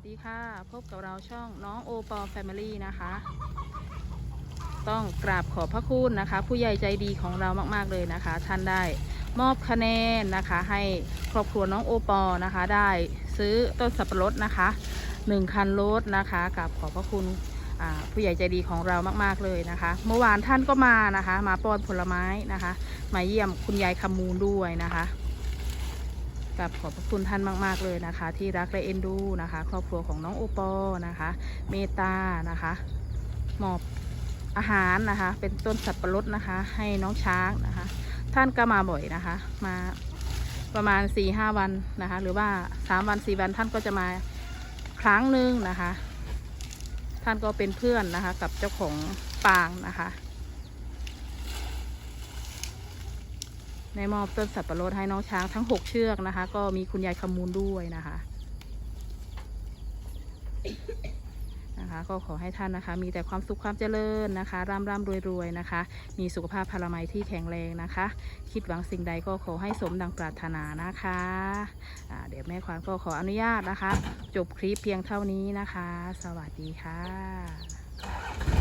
สดีค่ะ พบกับเราช่องน้องโอปอแฟมิลี่นะคะ ต้องกราบขอบพระคุณนะคะ ผู้ใหญ่ใจดีของเรามากๆเลยนะคะ ท่านได้มอบคะแนนนะคะ ให้ครอบครัวน้องโอปอนะคะ ได้ซื้อต้นสับปะรดนะคะหนึ่งคันรถนะคะกับขอบพระคุณผู้ใหญ่ใจดีของเรามากๆเลยนะคะ เมื่อวานท่านก็มานะคะ มาป้อนผลไม้นะคะ มาเยี่ยมคุณยายคำมูลด้วยนะคะ กับขอบพระคุณท่านมาก ๆเลยนะคะ ที่รักและเอ็นดูนะคะ ครอบครัวของน้องโอปอนะคะ เมตานะคะมอบอาหารนะคะ เป็นต้นสับปะรดนะคะ ให้น้องช้างนะคะ ท่านก็มาบ่อยนะคะ มาประมาณ4ี่ห้าวันนะคะ หรือว่าสามวันสี่วันท่านก็จะมาครั้งหนึ่งนะคะ ท่านก็เป็นเพื่อนนะคะ กับเจ้าของปางนะคะ ในมอบต้นสับปะรดให้น้องช้างทั้ง6เชือกนะคะ ก็มีคุณยายคำมูลด้วยนะคะนะคะ ก็ขอให้ท่านนะคะ มีแต่ความสุขความเจริญนะคะร่ำร่ำรวยรวยนะคะ มีสุขภาพพลามัยที่แข็งแรงนะคะ คิดหวังสิ่งใดก็ขอให้สมดังปรารถนานะคะเดี๋ยวแม่ควานก็ขออนุญาตนะคะ จบคลิปเพียงเท่านี้นะคะ สวัสดีค่ะ